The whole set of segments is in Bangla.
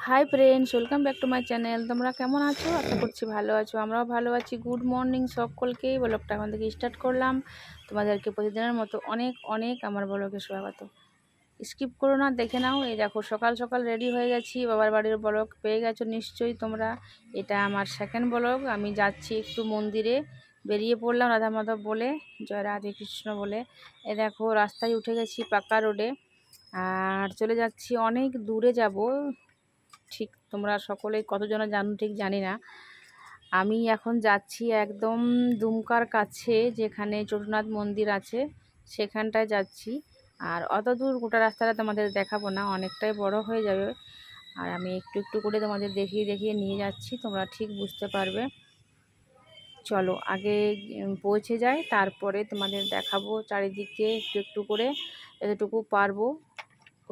Hi friends welcome back to my channel তোমরা কেমন আছো? আশা করছি ভালো আছো। আমরাও ভালো আছি। গুড মর্নিং সকলকেই। ব্লগটা এখন থেকে স্টার্ট করলাম। তোমাদেরকে প্রতিদিনের মতো অনেক অনেক আমার ব্লগে স্বাগত। স্কিপ করো না, দেখে নাও। এই দেখো, সকাল সকাল রেডি হয়ে গেছি। বাবার বাড়ির ব্লগ পেয়ে গেছো নিশ্চয়ই তোমরা। এটা আমার সেকেন্ড ব্লগ। আমি যাচ্ছি একটু মন্দিরে। বেরিয়ে পড়লাম রাধা মাধব বলে, জয় রাধে কৃষ্ণ বলে। এ দেখো, রাস্তায় উঠে গেছি পাকা রোডে আর চলে যাচ্ছি অনেক দূরে যাব। ঠিক তোমরা সকলেই কতজনা জানো ঠিক জানি না। আমি এখন যাচ্ছি একদম দুমকার কাছে যেখানে চটুনাথ মন্দির আছে, সেখানটায় যাচ্ছি। আর অত দূর গোটা রাস্তাটা তোমাদের দেখাবো না, অনেকটাই বড় হয়ে যাবে। আর আমি একটু একটু করে তোমাদের দেখিয়ে দেখিয়ে নিয়ে যাচ্ছি, তোমরা ঠিক বুঝতে পারবে। চলো আগে পৌঁছে যাই, তারপরে তোমাদের দেখাবো চারিদিকে একটু একটু করে, এতটুকু পারব।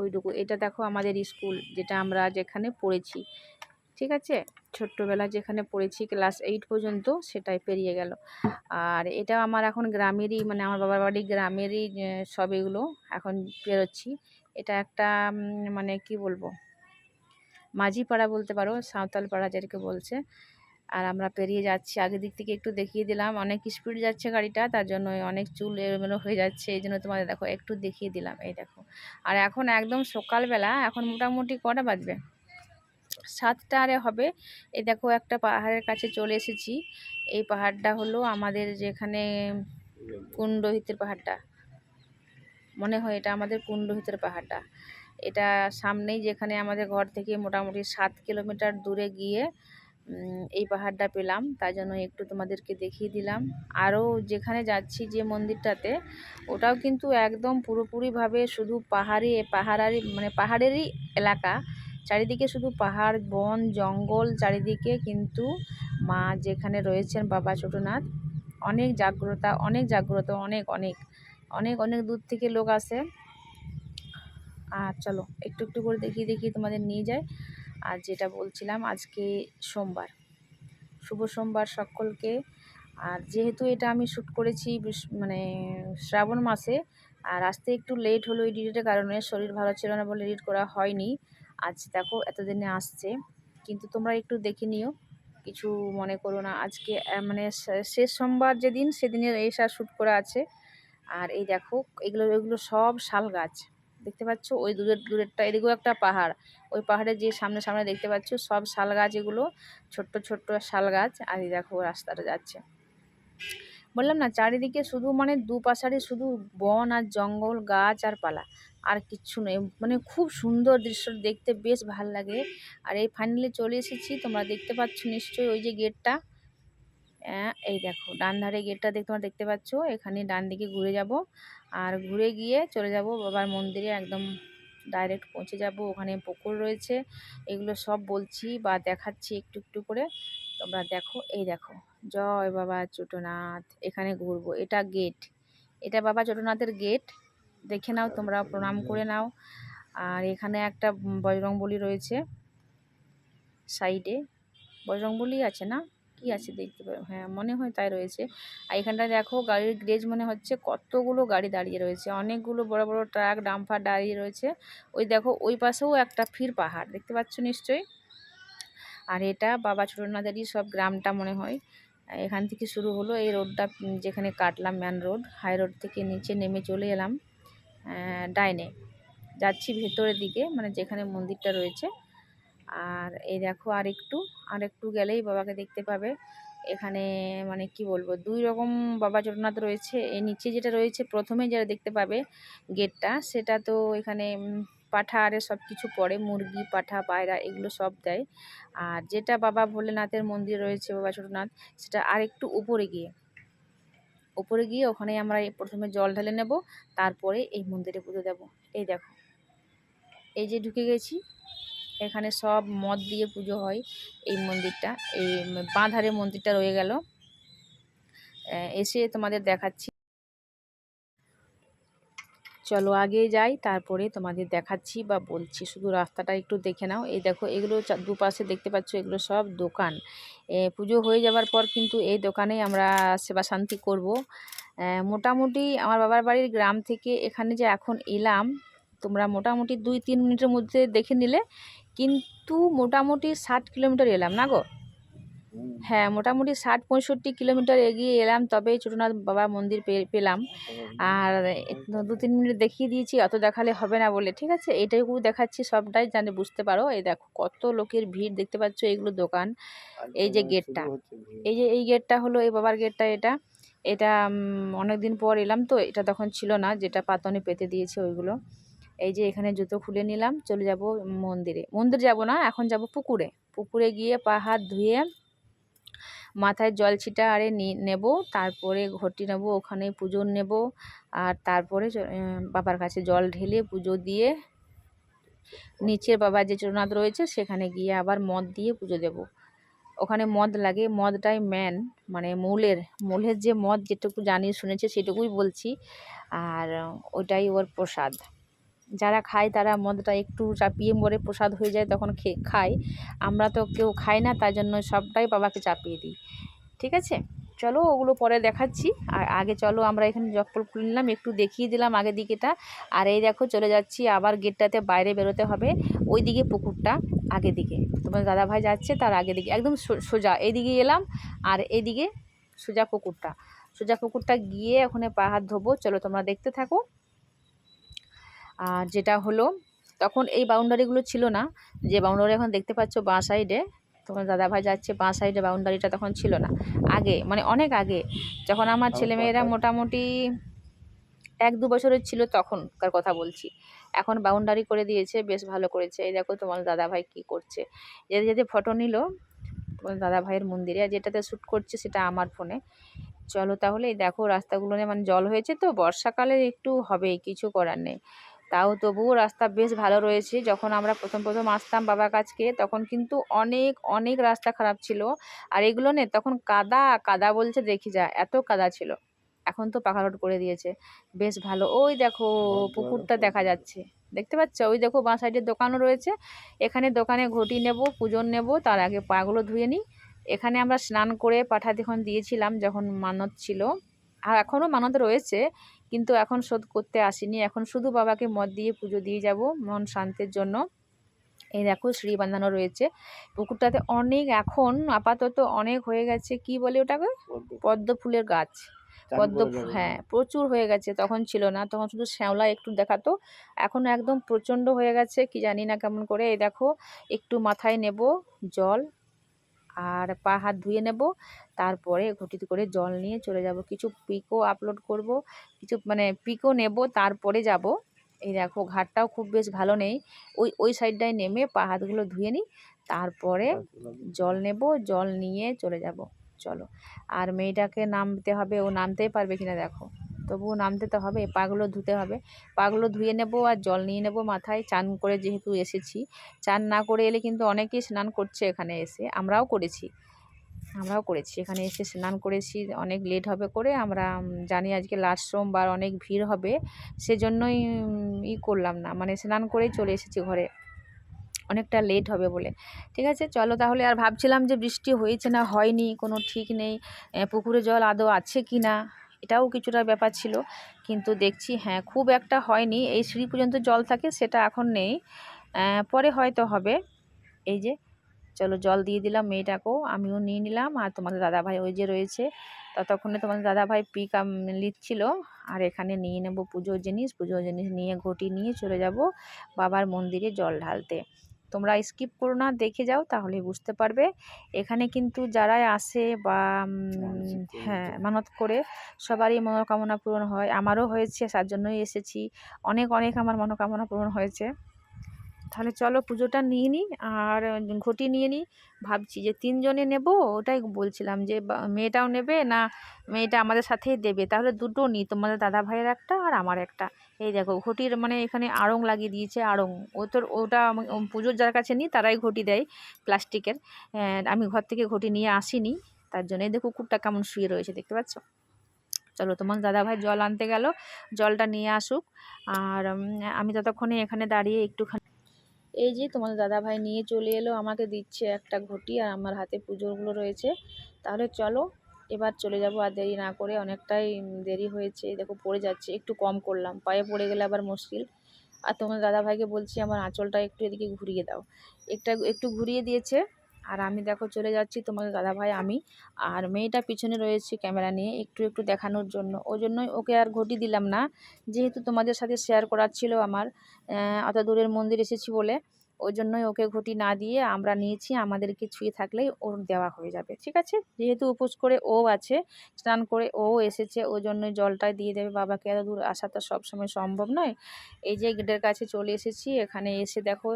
ওইটুকু। এটা দেখো আমাদের স্কুল, যেটা আমরা যেখানে পড়েছি। ঠিক আছে? ছোট্টবেলা যেখানে পড়েছি, ক্লাস এইট পর্যন্ত সেটাই পেরিয়ে গেল। আর এটা আমার এখন গ্রামেরই মানে আমার বাবার বাড়ি গ্রামেরই সব এগুলো এখন পেরোচ্ছি। এটা একটা মানে কি বলব? মাঝি পাড়া বলতে পারো সাঁওতাল পাড়া যেটাকে বলছে। আর আমরা পেরিয়ে যাচ্ছি। আগের দিক থেকে একটু দেখিয়ে দিলাম। অনেক স্পিড যাচ্ছে গাড়িটা, তার জন্য অনেক চুল এলোমেলো হয়ে যাচ্ছে। এই জন্য তোমাদের দেখো, একটু দেখিয়ে দিলাম। এই দেখো। আর এখন একদম সকালবেলা, এখন মোটামুটি কটা বাজবে? সাতটা আরে হবে। এই দেখো, একটা পাহাড়ের কাছে চলে এসেছি। এই পাহাড়টা হলো আমাদের যেখানে কুণ্ডহিতের পাহাড়টা। মনে হয় এটা আমাদের কুণ্ডহিতের পাহাড়টা। এটা সামনেই যেখানে আমাদের ঘর থেকে মোটামুটি সাত কিলোমিটার দূরে গিয়ে এই পাহাড়টা পেলাম। তাই জন্য একটু তোমাদেরকে দেখিয়ে দিলাম। আরও যেখানে যাচ্ছি যে মন্দিরটাতে, ওটাও কিন্তু একদম পুরোপুরিভাবে শুধু পাহাড়ি, পাহাড়ারি মানে পাহাড়েরই এলাকা। চারিদিকে শুধু পাহাড়, বন, জঙ্গল, চারিদিকে কিন্তু মা যেখানে রয়েছেন বাবা ছোটনাথ। অনেক জাগ্রতা, অনেক জাগ্রত, অনেক অনেক অনেক অনেক দূর থেকে লোক আসে। আর চলো, একটু একটু করে দেখিয়ে দেখিয়ে তোমাদের নিয়ে যায় আর যেটা বলছিলাম, আজকে সোমবার। শুভ সোমবার সকলকে। আর যেহেতু এটা আমি শ্যুট করেছি মানে শ্রাবণ মাসে, আর আসতে একটু লেট হলো এই ডিটের কারণে, শরীর ভালো ছিল না বলে এডিট করা হয়নি। আজ দেখো, এতদিনে আসছে। কিন্তু তোমরা একটু দেখে নিও, কিছু মনে করো না। আজকে মানে শেষ সোমবার যেদিন, সেদিনের এই সার শ্যুট করা আছে। আর এই দেখো, এগুলো এগুলো সব শাল গাছ। দেখতে পাচ্ছ? ওই দূরের দূরেরটা এদিকেও একটা পাহাড়। ওই পাহাড়ে যে সামনে সামনে দেখতে পাচ্ছ, সব শাল গাছ এগুলো, ছোট্ট ছোট্ট শাল গাছ। আর এই দেখো, রাস্তাটা যাচ্ছে। বললাম না, চারিদিকে শুধু মানে দুপাশারে শুধু বন আর জঙ্গল, গাছ আর পালা। আর কিচ্ছু নেই। মানে খুব সুন্দর দৃশ্য দেখতে, বেশ ভালো লাগে। আর এই ফাইনালি চলে এসেছি। তোমরা দেখতে পাচ্ছ নিশ্চয়ই ওই যে গেটটা। এই দেখো, ডান ধারে গেটটা দেখ, তোমরা দেখতে পাচ্ছ, এখানে ডান দিকে ঘুরে যাব। আর ঘুরে গিয়ে চলে যাব, বাবার মন্দিরে একদম ডাইরেক্ট পৌঁছে যাব, ওখানে পুকুর রয়েছে, এগুলো সব বলছি বা দেখাচ্ছি একটু একটু করে। তোমরা দেখো, এই দেখো, জয় বাবা ছোটনাথ এখানে ঘুরবো, এটা গেট এটা বাবা ছোটনাথের গেট দেখে নাও, তোমরা প্রণাম করে নাও। আর এখানে একটা বজরংবলী রয়েছে সাইডে বজরংবলী আছে না? কি আছে দেখতে পারো। হ্যাঁ মনে হয় তাই রয়েছে। আর এখানটায় দেখো গাড়ির গ্রেজ মনে হচ্ছে কতগুলো গাড়ি দাঁড়িয়ে রয়েছে। অনেকগুলো বড় বড় ট্রাক, ডাম্পার দাঁড়িয়ে রয়েছে। ওই দেখো, ওই পাশেও একটা ফির পাহাড়, দেখতে পাচ্ছ নিশ্চয়ই? আর এটা বাবা ছোটনাথেরই সব গ্রামটা মনে হয়। এখান থেকে শুরু হলো এই রোডটা যেখানে কাটলাম ম্যান রোড হাই রোড থেকে নিচে নেমে চলে এলাম ডাইনে। যাচ্ছি ভেতরের দিকে মানে যেখানে মন্দিরটা রয়েছে। আর এই দেখো আর একটু আর একটু গেলেই বাবাকে দেখতে পাবে। এখানে মানে কি বলব, দুই রকম বাবা জগন্নাথ রয়েছে। এই নিচে যেটা রয়েছে, প্রথমে যেটা দেখতে পাবে গেটটা, সেটা তো এখানে পাঠা আরে সব কিছু পড়ে, মুরগি, পাঠা, পায়রা এগুলো সব দেয়। আর যেটা বাবা ভোলেনাথের মন্দির রয়েছে বাবা ছোটনাথ সেটা আর একটু উপরে গিয়ে। উপরে গিয়ে ওখানে আমরা প্রথমে জল ঢালে নেব, তারপরে এই মন্দিরে পুজো দেব। এই দেখো, এই যে ঢুকে গেছি এখানে সব মদ দিয়ে পুজো হয় এই মন্দিরটা। এই বাঁধারে মন্দিরটা রয়ে গেল। এসে তোমাদের দেখাচ্ছি। চলো আগে যাই, তারপরে তোমাদের দেখাচ্ছি বা বলছি। শুধু রাস্তাটা একটু দেখে নাও। এই দেখো, এগুলো দুপাশে দেখতে পাচ্ছ, এগুলো সব দোকান। পুজো হয়ে যাবার পর কিন্তু এই দোকানে আমরা সেবা শান্তি করব। মোটামুটি আমার বাবার বাড়ির গ্রাম থেকে এখানে যে এখন এলাম, তোমরা মোটামুটি দুই, তিন মিনিটের মধ্যে দেখে নিলে। কিন্তু মোটামুটি ষাট কিলোমিটার এলাম না গো? হ্যাঁ মোটামুটি ষাট পঁয়ষট্টি কিলোমিটার এগিয়ে এলাম তবেই ছোটনাথ বাবা মন্দির পেলাম। আর দু তিন মিনিট দেখিয়ে দিয়েছি অত দেখালে হবে না বলে। ঠিক আছে এইটুকু দেখাচ্ছি সবটাই জানে বুঝতে পারো। এই দেখো কত লোকের ভিড় দেখতে পাচ্ছ এইগুলো দোকান। এই যে গেটটা। হচ্ছে ভিড়। এই যে এই গেটটা হলো এই বাবার গেটটা এটা। এটা অনেক দিন পর এলাম তো এটা তখন ছিল না যেটা পাতনে পেতে দিয়েছে ওইগুলো। এই যে এখানে জুতো খুলে নিলাম, চলে যাব মন্দিরে। মন্দির যাব না, এখন যাব পুকুরে। পুকুরে গিয়ে পা হাত ধুয়ে মাথায় জল ছিটা আরে নেব, তারপরে ঘটি নেব, ওখানে পুজো নেব, আর তারপরে বাবার কাছে জল ঢেলে পুজো দিয়ে নিচের বাবা যে চরনাথ রয়েছে, সেখানে গিয়ে আবার মদ দিয়ে পুজো দেব। ওখানে মদ লাগে, মদটাই ম্যান মানে মূলের। মূলের যে মদ যেটুকু জানি শুনেছে, সেটুকুই বলছি। আর ওটাই ওর প্রসাদ। যারা খায় তারা মদটা একটু চাপিয়ে মরে প্রসাদ হয়ে যায় তখন খেয়ে খায়। আমরা তো কেউ খাই না, তাই জন্য সবটাই বাবাকে চাপিয়ে দিই। ঠিক আছে? চলো ওগুলো পরে দেখাচ্ছি। আর আগে চলো আমরা এখানে জকপল খুলে নিলাম, একটু দেখিয়ে দিলাম আগে দিকেটা। আর এই দেখো চলে যাচ্ছি আবার গেটটাতে বাইরে বেরোতে হবে। ওই দিকে পুকুরটা আগে দিকে। তোমার দাদা ভাই যাচ্ছে তার আগে দিকে। একদম সোজা এইদিকে এলাম আর এইদিকে সোজা পুকুরটা। সোজা পুকুরটা গিয়ে ওখানে পা, হাত ধোবো। চলো তোমরা দেখতে থাকো। আর যেটা হলো তখন এই বাউন্ডারিগুলো ছিল না। যে বাউন্ডারি এখন দেখতে পাচ্ছ বাঁ সাইডে তোমার দাদা ভাই যাচ্ছে বাঁ সাইডে বাউন্ডারিটা তখন ছিল না। আগে মানে অনেক আগে যখন আমার ছেলেমেয়েরা মোটামুটি এক দু বছরের ছিল তখনকার কথা বলছি। এখন বাউন্ডারি করে দিয়েছে বেশ ভালো করেছে। এই দেখো তোমার দাদা ভাই কী করছে। যেতে যেতে ফটো নিল তোমার দাদা ভাইয়ের মন্দিরে আর যেটাতে শ্যুট করছে সেটা আমার ফোনে চলো তাহলে এই দেখো রাস্তাগুলো মানে জল হয়েছে তো বর্ষাকালে একটু হবেই কিছু করার নেই। তাও তবুও রাস্তা বেশ ভালো রয়েছে। যখন আমরা প্রথম প্রথম আসতাম বাবার কাছকে তখন কিন্তু অনেক অনেক রাস্তা খারাপ ছিল। আর এগুলো নে তখন কাদা কাদা বলছে দেখি যা এত কাদা ছিল। এখন তো পাকা রোড করে দিয়েছে। বেশ ভালো। ওই দেখো পুকুরটা দেখা যাচ্ছে। দেখতে পাচ্ছ? ওই দেখো বাঁ সাইডের দোকানও রয়েছে। এখানে দোকানে ঘটি নেব পুজোর নেব তার আগে পাগুলো ধুয়ে নিই। এখানে আমরা স্নান করে পাঠা যখন দিয়েছিলাম যখন মানত ছিল। আর এখনও মানত রয়েছে। কিন্তু এখন শোধ করতে আসিনি। এখন শুধু বাবাকে মদ দিয়ে পুজো দিয়ে যাব মন শান্তির জন্য। এই দেখো সিঁড়ি বাঁধানো রয়েছে। পুকুরটাতে অনেক এখন আপাতত অনেক হয়ে গেছে কি বলে ওটাকে? পদ্ম। ফুলের গাছ। পদ্ম হ্যাঁ প্রচুর হয়ে গেছে তখন ছিল না। তখন শুধু শ্যাওলা একটু দেখাতো। এখন একদম প্রচণ্ড হয়ে গেছে কি জানি না কেমন করে। এই দেখো একটু মাথায় নেব জল। আর পা হাত ধুয়ে নেব। তারপরে ঘটিতে করে জল নিয়ে চলে যাব। কিছু পিকও আপলোড করব। কিছু মানে পিকও নেব। তারপরে যাব। এই দেখো, ঘাটটাও খুব বেশ ভালো নেই। ওই ওই সাইডটায় নেমে পা হাতগুলো ধুয়ে নিই। তারপরে জল নেব। জল নিয়ে চলে যাব। চলো। আর মেয়েটাকে নামতে হবে। ও নামতেই পারবে কিনা দেখো। তবুও নামতে তো হবে, পাগুলো ধুতে হবে। পাগুলো ধুয়ে নেব আর জল নিয়ে নেব মাথায়, চান করে যেহেতু এসেছি। চান না করে এলে কিন্তু অনেকেই স্নান করছে এখানে এসে, আমরাও করেছি। আমরাও করেছি, এখানে এসে স্নান করেছি, অনেক লেট হবে করে, আমরা জানি আজকে লাস্ট সোমবার অনেক ভিড় হবে, সেজন্যই ই করলাম না মানে স্নান করেই চলে এসেছি ঘরে। অনেকটা লেট হবে বলে। ঠিক আছে, চলো তাহলে, আর ভাবছিলাম যে বৃষ্টি হয়েছে না, হয়নি, কোনো ঠিক নেই পুকুরে জল আদৌ আছে কি না? এটাও কিছুটা ব্যাপার ছিল। কিন্তু দেখছি হ্যাঁ খুব একটা হয়নি। এই সিঁড়ি পর্যন্ত জল থাকে, সেটা এখন নেই। পরে হয়তো হবে। এই যে, চলো জল দিয়ে দিলাম মেয়েটাকেও, আমিও নিয়ে নিলাম। আর তোমাদের দাদাভাই ওই যে রয়েছে, ততক্ষণে তোমাদের দাদাভাই পিক লিখছিল আর এখানে নিয়ে নেব পুজোর জিনিস। পুজোর জিনিস নিয়ে ঘটি নিয়ে চলে যাব বাবার মন্দিরে জল ঢালতে। তোমরা স্কিপ করো না দেখে যাও তাহলে বুঝতে পারবে। এখানে কিন্তু যারাই আসে বা হ্যাঁ মানত করে সবারই মনোকামনা পূরণ হয়। আমারও হয়েছে তার জন্যই এসেছি। অনেক অনেক আমার মনোকামনা পূরণ হয়েছে। তাহলে চলো পুজোটা নিয়ে নিই আর ঘটি নিয়ে নিই। ভাবছি যে তিনজনে নেব, ওটাই বলছিলাম যে মেয়েটাও নেবে না মেয়েটা আমাদের সাথেই দেবে। তাহলে দুটো নিই, তোমাদের দাদা ভাইয়ের একটা আর আমার একটা। এই দেখো, ঘটির মানে এখানে আড়ং লাগিয়ে দিয়েছে, আড়ং। ও তোর, ওটা পুজোর যার কাছে নিই, তারাই ঘটি দেয় প্লাস্টিকের। আমি ঘর থেকে ঘটি নিয়ে আসিনি, তার জন্য দেখো কুকুরটা কেমন শুয়ে রয়েছে, দেখতে পাচ্ছ? চলো, তোমার দাদাভাই জল আনতে গেল, জলটা নিয়ে আসুক। আর আমি ততক্ষণে এখানে দাঁড়িয়ে একটুখানি এই যে তোমাদের দাদাভাই নিয়ে চলে এলো, আমাকে দিচ্ছে একটা ঘটি আর আমার হাতে পুজোগুলো রয়েছে। তাহলে চলো, এবার চলে যাব আর দেরি না করে। অনেকটাই দেরি হয়েছে, দেখো পড়ে যাচ্ছে, একটু কম করলাম। পায়ে পড়ে গেলে আবার মুশকিল। আর তোমার দাদাভাইকে বলছি, আমার আঁচলটা একটু এদিকে ঘুরিয়ে দাও। একটা, একটু ঘুরিয়ে দিয়েছে আর আমি দেখো চলে যাচ্ছি তোমাকে দাদাভাই আমি। আর মেয়েটা পিছনে রয়েছে ক্যামেরা নিয়ে একটু একটু দেখানোর জন্য। ওই জন্যই ওকে আর ঘটি দিলাম না। যেহেতু তোমাদের সাথে শেয়ার করার ছিল আমার অত দূরের মন্দির এসেছি বলে। ওই জন্যই ওকে ঘটি না দিয়ে আমরা নিয়েছি, আমাদেরকে ছুঁয়ে থাকলেই ওর দেওয়া হয়ে যাবে, ঠিক আছে? যেহেতু উপোস করে ও আছে, স্নান করে ও এসেছে ওই জন্যই জলটাই দিয়ে দেবে বাবাকে, এত দূর আসা তো সবসময় সম্ভব নয়। এই যে গেটের কাছে চলে এসেছি, এখানে এসে দেখো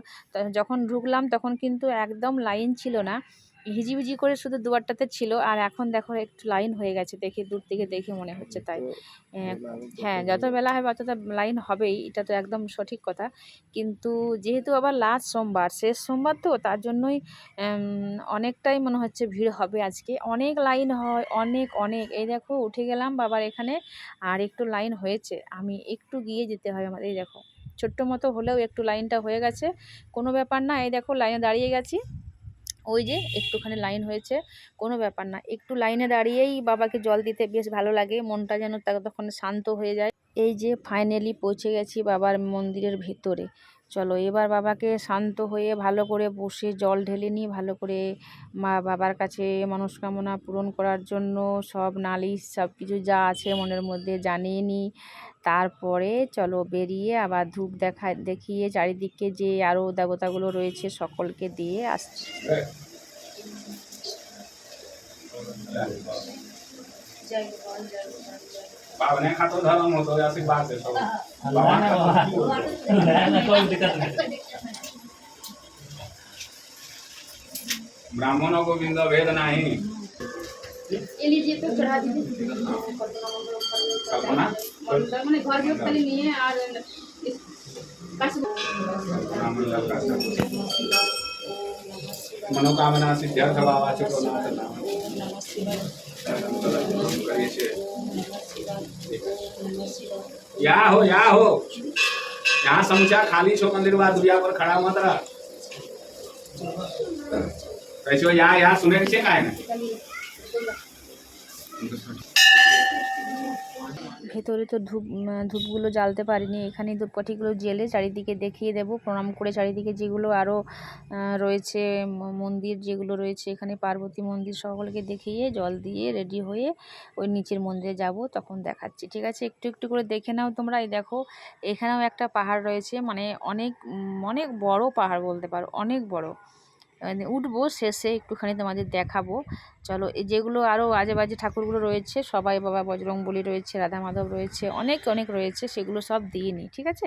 যখন ঢুকলাম তখন কিন্তু একদম লাইন ছিল না হিজিবিজি করে শুধু দুয়ারটাতে ছিল আর এখন দেখো একটু লাইন হয়ে গেছে দেখে দূর থেকে দেখে মনে হচ্ছে তাই। হ্যাঁ যত বেলা হবে অত লাইন হবেই এটা তো একদম সঠিক কথা। কিন্তু যেহেতু আবার লাস্ট সোমবার শেষ সোমবার তো তার জন্যই অনেকটাই মনে হচ্ছে ভিড় হবে আজকে। অনেক লাইন হয় অনেক অনেক। এই দেখো উঠে গেলাম বাবার এখানে আর একটু লাইন হয়েছে। আমি একটু গিয়ে যেতে হয় আমার এই দেখো। ছোট্ট মতো হলেও একটু লাইনটা হয়ে গেছে। কোনো ব্যাপার না এই দেখো লাইনে দাঁড়িয়ে গেছি। ওই যে একটুখানি লাইন হয়েছে, কোনো ব্যাপার না। একটু লাইনে দাঁড়িয়েই বাবাকে জল দিতে বেশ ভালো লাগে, মনটা যেন তখন শান্ত হয়ে যায়। এই যে ফাইনালি পৌঁছে গেছি বাবার মন্দিরের ভেতরে। চলো এবার বাবাকে শান্ত হয়ে ভালো করে বসে জল ঢেলে নিই, ভালো করে মা বাবার কাছে মনস্কামনা পূরণ করার জন্য সব নালিশ সব কিছু যা আছে মনের মধ্যে জানিয়ে নিই। তারপরে চলো বেরিয়ে আবার ধূপ দেখা, দেখিয়ে চারিদিকে যে আরও দেবতাগুলো রয়েছে সকলকে দিয়ে আসছি। ব্রাহ্মণ গোবিন্দ ভেদ নাই हाँ। मनोकामना सिद्ध या हो या हो यहाँ समुचा खाली छो मंदिर बाद दुनिया पर खड़ा मत रह कैसे या या सुने से काहे ना ভেতরে তো ধূপ ধূপগুলো জ্বালতে পারিনি। এখানে ধূপকাঠিগুলো জেলে চারিদিকে দেখিয়ে দেব। প্রণাম করে চারিদিকে যেগুলো আরও রয়েছে মন্দির যেগুলো রয়েছে, এখানে পার্বতী মন্দির সকলকে দেখিয়ে জল দিয়ে রেডি হয়ে ওই নিচের মন্দিরে যাব, তখন দেখাচ্ছি। ঠিক আছে? একটু একটু করে দেখে নাও তোমরা। এই দেখো, এখানেও একটা পাহাড় রয়েছে। মানে অনেক অনেক বড় পাহাড় বলতে পারো, অনেক বড়। উঠবো শেষে একটুখানি তোমাদের দেখাবো। চলো এই যেগুলো আরও আজে বাজে ঠাকুরগুলো রয়েছে সবাই বাবা বজরংবলী রয়েছে রাধা মাধব রয়েছে অনেক অনেক রয়েছে সেগুলো সব দিয়ে নিই ঠিক আছে?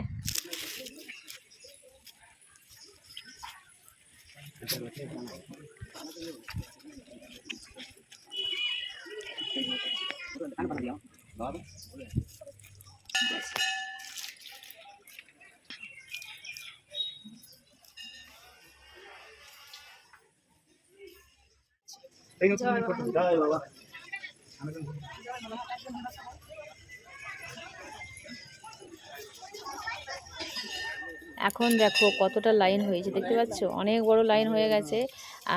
এখন দেখো কতটা লাইন হয়েছে দেখতে পাচ্ছ? অনেক বড় লাইন হয়ে গেছে।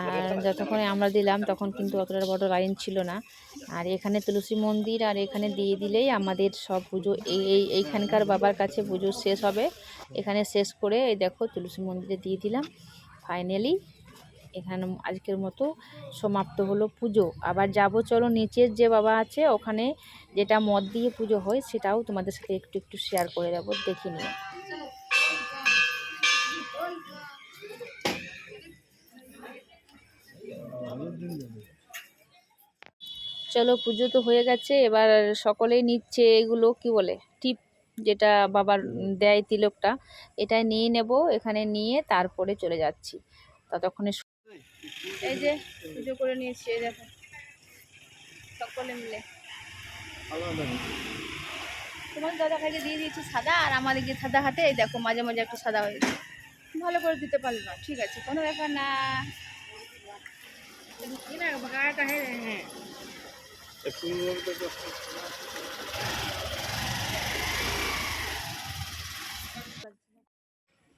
আর যতক্ষণে আমরা দিলাম তখন কিন্তু অতটা বড় লাইন ছিল না। আর এখানে তুলসী মন্দির আর এখানে দিয়ে দিলেই আমাদের সব পুজো এই এই এইখানকার বাবার কাছে পুজো শেষ হবে। এখানে শেষ করে এই দেখো তুলসী মন্দিরে দিয়ে দিলাম। ফাইনালি এখানে আজকের মতো সমাপ্ত হলো পুজো। আবার যাব, চলো নিচের যে বাবা আছে, ওখানে যেটা মদ দিয়ে পুজো হয়, সেটাও তোমাদের সাথে একটু একটু শেয়ার করে দেবো, দেখে নিও। চলো, পুজো তো হয়ে গেছে, এবার সকলেই নিচ্ছে এগুলো, কি বলে, টিপ যেটা বাবার দেয় তিলকটা এটা নিয়ে নেব, এখানে নিয়ে তারপরে চলে যাচ্ছি। ততক্ষণে এই যে পুজো করে নিয়েছি এই দেখো। সকলে মিলে। তোমার দাদা খাইকে দিয়ে দিয়েছি সাদা আর আমাদের যে সাদা হাতে এই দেখো মাঝে মাঝে একটু সাদা হয়ে গেছে। ভালো করে দিতে পারল না। ঠিক আছে কোনো ব্যাপার না। হ্যাঁ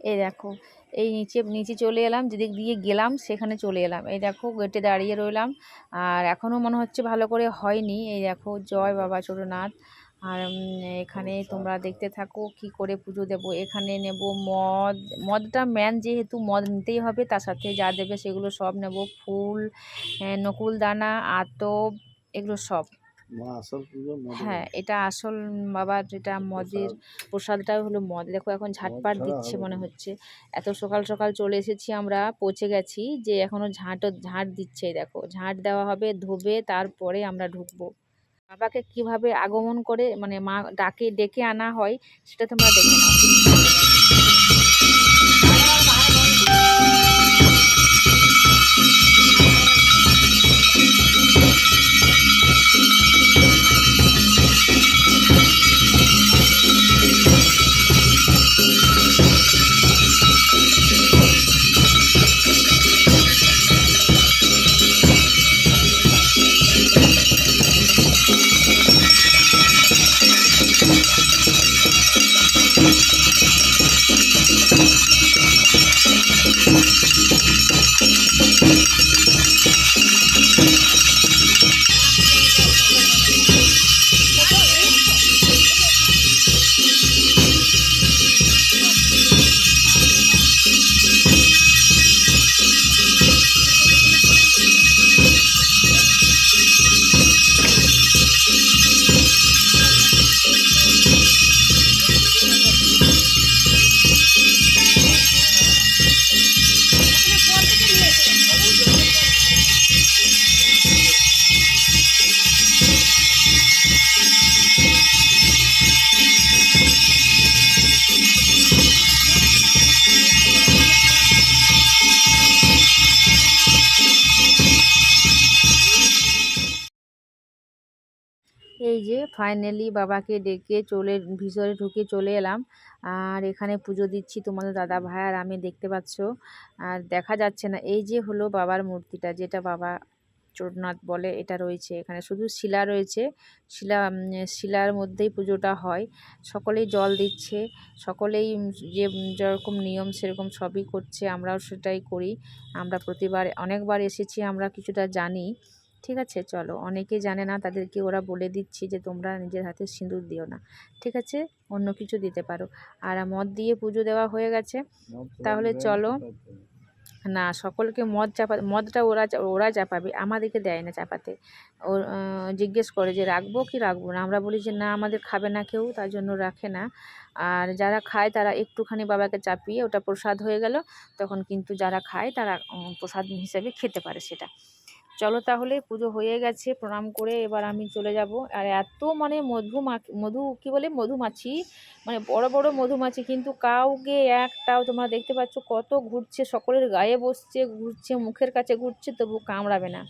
এই দেখো এই নিচে নিচে চলে এলাম যেদিক দিয়ে গেলাম সেখানে চলে এলাম। এই দেখো গেটে দাঁড়িয়ে রইলাম। আর এখনও মনে হচ্ছে ভালো করে হয়নি। এই দেখো জয় বাবা ছোটনাথ আর এখানে তোমরা দেখতে থাকো কি করে পুজো দেব। এখানে নেব মদ। মদটা ম্যান যেহেতু মদ নিতেই হবে তার সাথে যা দেবে সেগুলো সব নেব। ফুল নকুল দানা আতপ এগুলো সব। হ্যাঁ এটা আসল বাবার যেটা মদের প্রসাদটা হলো মদ। দেখো এখন ঝাটপাট দিচ্ছে মনে হচ্ছে। এত সকাল সকাল চলে এসেছি আমরা পৌঁছে গেছি যে এখনও ঝাঁটও ঝাঁট দিচ্ছে দেখো। ঝাঁট দেওয়া হবে ধোবে তারপরে আমরা ঢুকবো। বাবাকে কীভাবে আগমন করে মানে মা ডাকে ডেকে আনা হয় সেটা তোমরা দেখে নাও। ফাইনালি বাবাকে ডেকে চলে, ভিতরে ঢুকে চলে এলাম। আর এখানে পুজো দিচ্ছি তোমাদের দাদা ভাই, আর আমি দেখতে পাচ্ছ, আর দেখা যাচ্ছে না। এই যে হলো বাবার মূর্তিটা, যেটা বাবা চোরনাথ বলে, এটা রয়েছে এখানে। শুধু শিলা রয়েছে, শিলা শিলার মধ্যেই পুজোটা হয়। সকলেই জল দিচ্ছে, সকলেই যে যেরকম নিয়ম সেরকম সবই করছে, আমরাও সেটাই করি। আমরা প্রতিবার, অনেকবার এসেছি, আমরা কিছুটা জানি। ঠিক আছে চলো। অনেকে জানে না তাদেরকে ওরা বলে দিচ্ছি যে তোমরা নিজের হাতে সিঁদুর দিও না। ঠিক আছে? অন্য কিছু দিতে পারো। আর মদ দিয়ে পুজো দেওয়া হয়ে গেছে। তাহলে চলো। না সকলকে মদ চাপা মদটা ওরা ওরা চাপাবে আমাদেরকে দেয় না চাপাতে। ও জিজ্ঞেস করে যে রাখব কি রাখব না? আমরা বলি যে না আমাদের খাবে না কেউ তার জন্য রাখে না। আর যারা খায় তারা একটুখানি বাবাকে চাপিয়ে ওটা প্রসাদ হয়ে গেল। তখন কিন্তু যারা খায় তারা প্রসাদ হিসেবে খেতে পারে সেটা। চলো তাহলে, পুজো হয়ে গেছে, প্রণাম করে এবার আমি চলে যাব। আর এত মানে মধু মধু, কি বলে? মধুমাছি মানে বড় বড় মধুমাছি কিন্তু কাউকে একটাও তোমরা দেখতে পাচ্ছ, কত ঘুরছে, সকলের গায়ে বসছে, ঘুরছে, মুখের কাছে ঘুরছে, তবু কামড়াবে না।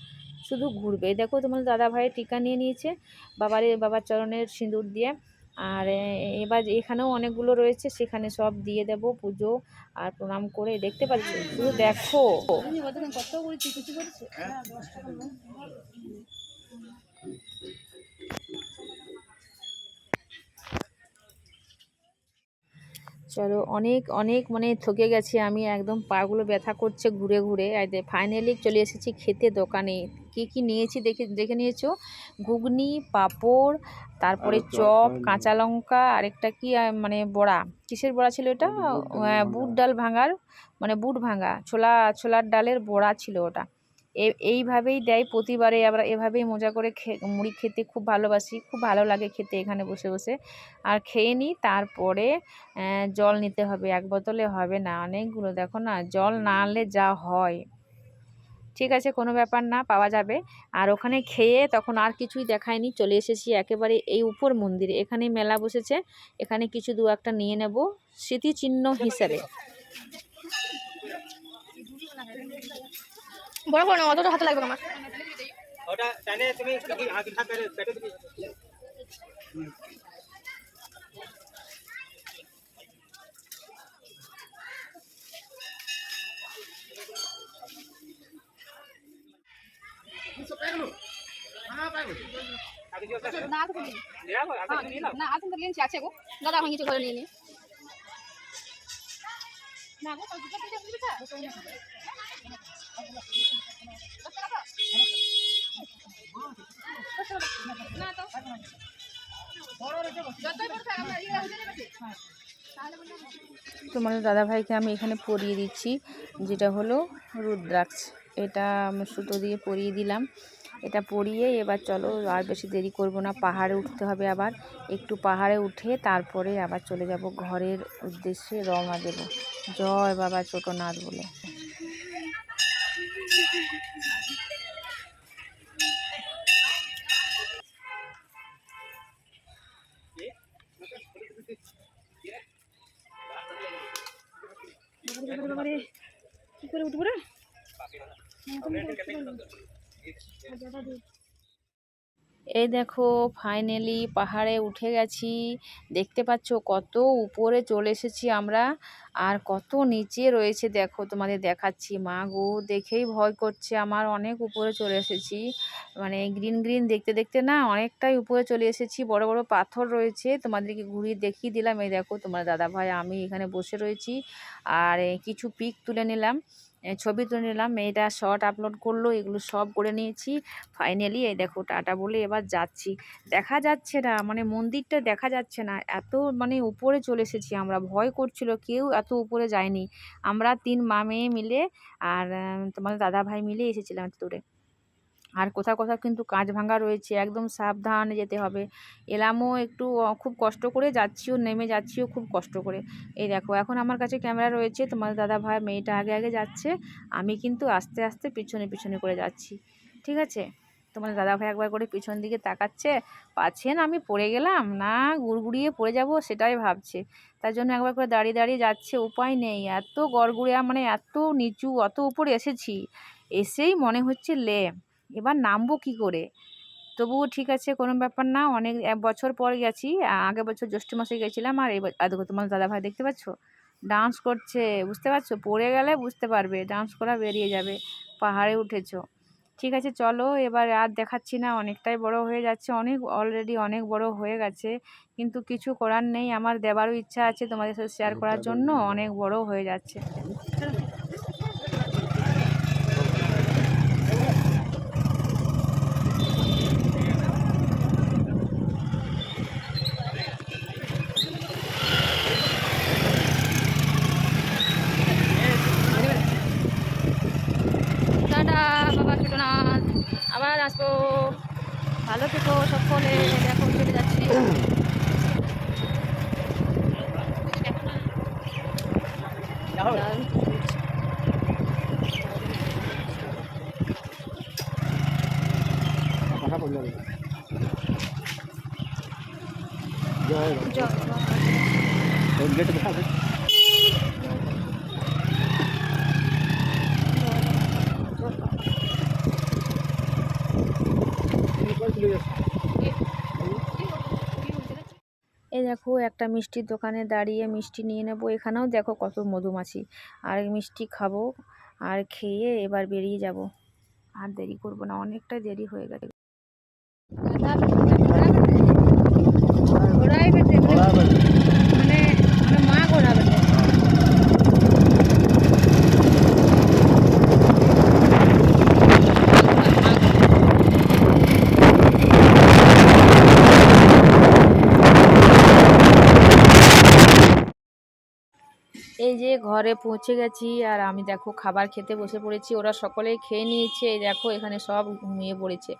শুধু ঘুরবে। দেখো তোমার দাদা ভাইয়ের টিকা নিয়ে নিয়েছে, বাবারে, বাবার চরণের সিঁদুর দিয়ে। আর এবার এখানেও অনেকগুলো রয়েছে, সেখানে সব দিয়ে দেব পুজো আর প্রণাম করে, দেখতে পাচ্ছি? শুধু দেখো। চলো, অনেক অনেক মানে থকে গেছি আমি, একদম পাগুলো ব্যথা করছে ঘুরে ঘুরে। ফাইনালি চলে এসেছি খেতে দোকানে। কি কি নিয়েছি দেখে দেখে নিয়েছো? ঘুগনি পাঁপড় তারপরে চপ। কাঁচা লঙ্কা আরেকটা কি মানে বড়া। কিসের বড়া ছিল এটা? বুট ডাল ভাঙার মানে বুট ভাঙা ছোলা ছোলার ডালের বড়া ছিল ওটা। এ- এইভাবেই দেয় প্রতিবারে আমরা এভাবেই মজা করে খে মুড়ি খেতে খুব ভালোবাসি খুব ভালো লাগে খেতে এখানে বসে বসে। আর খেয়ে নিই তারপরে জল নিতে হবে এক বোতলে হবে না অনেকগুলো। দেখো না জল না আনলে যা হয়। ঠিক আছে কোনো ব্যাপার না পাওয়া যাবে। আর ওখানে খেয়ে তখন আর কিছুই দেখায়নি চলে এসেছি একেবারে এই উপর মন্দিরে। এখানে মেলা বসেছে এখানে কিছু দু একটা নিয়ে নেব স্মৃতিচিহ্ন হিসেবে। বড় বড় না অতটা হাতে লাগবে আমার। ওটা তুমি না তো করি লিয়া গো আগে নিয়ে নাও না আজ তো লেনছি আছে গো দাদা ভাঙিছে ঘরে নিয়ে নি না গো দুটো তিনটে বুঝেছ না তো তোমাদের দাদাভাইকে আমি এখানে পরিয়ে দিচ্ছি, যেটা হলো রুদ্রাক্ষ। এটা সুতো দিয়ে পরিয়ে দিলাম। এটা পরিয়ে এবার চলো আর বেশি দেরি করব না, পাহাড়ে উঠতে হবে আবার। একটু পাহাড়ে উঠে তারপরে আবার চলে যাব ঘরের উদ্দেশ্যে রওনা দেব। জয় বাবা ছোটনাথ বলে। কি করে উঠবো রে? এই দেখো ফাইনালি পাহাড়ে উঠে গেছি। দেখতে পাচ্ছ কত উপরে চলে এসেছি আমরা, আর কত নিচে রয়েছে দেখো, তোমাদের দেখাচ্ছি। মা গো, দেখেই ভয় করছে আমার, অনেক উপরে চলে এসেছি। মানে গ্রিন গ্রিন দেখতে দেখতে না অনেকটাই উপরে চলে এসেছি। বড় বড় পাথর রয়েছে, তোমাদেরকে ঘুরিয়ে দেখিয়ে দিলাম। এই দেখো, তোমার দাদা ভাই, আমি এখানে বসে রয়েছি। আর কিছু পিক তুলে নিলাম। ছবি তুলে নিলাম। মেয়েটা শর্ট আপলোড করল, এগুলো সব করে নিয়েছি। ফাইনালি এই দেখো, টাটা বলে এবার যাচ্ছি। দেখা যাচ্ছে না মানে মন্দিরটা দেখা যাচ্ছে না। এত মানে উপরে চলে এসেছি আমরা, ভয় করছিল, কেউ এত উপরে যায়নি। আমরা তিন মা মেয়ে মিলে আর তোমাদের দাদা ভাই মিলে এসেছিলাম এত দূরে। আর কোথাও কোথাও কিন্তু কাঁচ ভাঙা রয়েছে, একদম সাবধানে যেতে হবে। এলামও একটু খুব কষ্ট করে যাচ্ছিও, নেমে যাচ্ছিও খুব কষ্ট করে। এই দেখো, এখন আমার কাছে ক্যামেরা রয়েছে, তোমাদের দাদা ভাই মেয়েটা আগে আগে যাচ্ছে, আমি কিন্তু আস্তে আস্তে পিছনে পিছনে করে যাচ্ছি, ঠিক আছে? তোমার দাদা ভাই একবার করে পিছন দিকে তাকাচ্ছে, পাচ্ছেন আমি পড়ে গেলাম? না, গুড়গুড়িয়ে পড়ে যাব সেটাই ভাবছে। তার জন্য একবার করে দাঁড়িয়ে দাঁড়িয়ে যাচ্ছে, উপায় নেই, এত গড়গুড়িয়া মানে এত নিচু, অত উপরে এসেছি, এসেই মনে হচ্ছে লে। এবার নামবো কি করে? তবুও ঠিক আছে কোনো ব্যাপার না। অনেক এক বছর পর গেছি। আগের বছর জ্যৈষ্ঠ মাসে গেছিলাম আর আর দেখো তোমার দাদা ভাই দেখতে পাচ্ছ? ডান্স করছে বুঝতে পারছ? পড়ে গেলে বুঝতে পারবে ডান্স করা বেরিয়ে যাবে। পাহাড়ে উঠেছো। ঠিক আছে চলো এবার আর দেখাচ্ছি না। অনেকটাই বড় হয়ে যাচ্ছে। অনেক অলরেডি অনেক বড় হয়ে গেছে। কিন্তু কিছু করার নেই। আমার দেবারও ইচ্ছা আছে তোমাদের সাথে শেয়ার করার জন্য। অনেক বড় হয়ে যাচ্ছে টাটা বাবা ছোটনাথ আবার আসব ভালো থেকো সকলে দেখো চলে যাচ্ছি এই দেখো, একটা মিষ্টির দোকানে দাঁড়িয়ে মিষ্টি নিয়ে নেব। এখানেও দেখো কত মধুমাছি। আর মিষ্টি খাব আর খেয়ে এবার বেরিয়ে যাব। আর দেরি করব না, অনেকটা দেরি হয়ে গেছে। બરાબર. এই যে ঘরে পৌঁছে গেছি আর আমি দেখো খাবার খেতে বসে পড়েছি। ওরা সকলেই খেয়ে নিয়েছে। এই দেখো এখানে সব ঘুমিয়ে পড়েছে।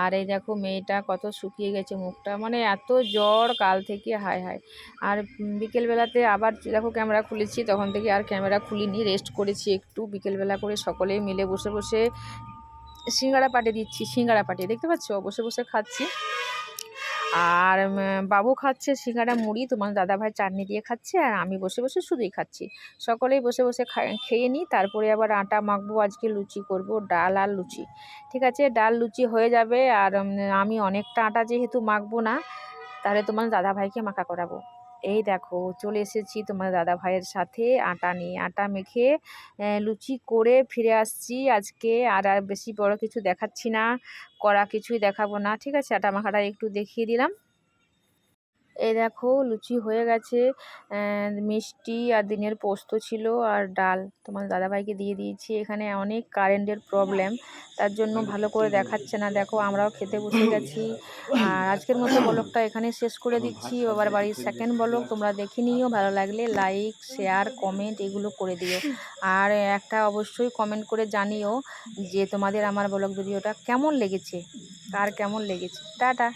আর এই দেখো মেয়েটা কত শুকিয়ে গেছে মুখটা। মানে এত জ্বর কাল থেকে, হায় হায়। আর বিকেলবেলাতে আবার দেখো ক্যামেরা খুলেছি। তখন থেকে আর ক্যামেরা খুলিনি। রেস্ট করেছি একটু। বিকেলবেলা করে সকলেই মিলে বসে বসে সিঙ্গাড়া পাঠিয়ে দিচ্ছি। সিঙ্গাড়া পাঠিয়ে, দেখতে পাচ্ছ? বসে বসে খাচ্ছি। আর বাবু খাচ্ছে সিঙ্গারা মুড়ি, তোমার দাদাভাই চাটনি দিয়ে খাচ্ছে, আর আমি বসে বসে শুধুই খাচ্ছি। সকলেই বসে বসে খেয়ে নিই, তারপরে আবার আটা মাখবো, আজকে লুচি করব, ডাল আর লুচি। ঠিক আছে, ডাল লুচি হয়ে যাবে, আর আমি অনেকটা আটা যেহেতু মাখবো না, তাহলে তোমার দাদাভাইকে মাখা করাবো। এই দেখো, চলে এসেছি তোমার দাদা ভাইয়ের সাথে আটা নিয়ে। আটা মেখে লুচি করে ফিরে আসছি আজকে। আর আর বেশি বড় কিছু দেখাচ্ছি না করা কিছুই দেখাবো না। ঠিক আছে, আটা মাখাটা একটু দেখিয়ে দিলাম। এই দেখো লুচি হয়ে গেছে মিষ্টি আর দিনের পোস্ত ছিল আর ডাল। তোমার দাদাভাইকে দিয়ে দিয়েছি। এখানে অনেক কারেন্টের প্রবলেম, তার জন্য ভালো করে দেখাচ্ছে না। দেখো আমরাও খেতে বসে গেছি। আর আজকের মতো ব্লগটা এখানে শেষ করে দিচ্ছি। বাবার বাড়ির সেকেন্ড ব্লগ, তোমরা দেখে নিও। ভালো লাগলে লাইক শেয়ার কমেন্ট এগুলো করে দিও। আর একটা অবশ্যই কমেন্ট করে জানিও যে তোমাদের আমার ব্লগ ভিডিওটা কেমন লেগেছে, কার কেমন লেগেছে। টাটা।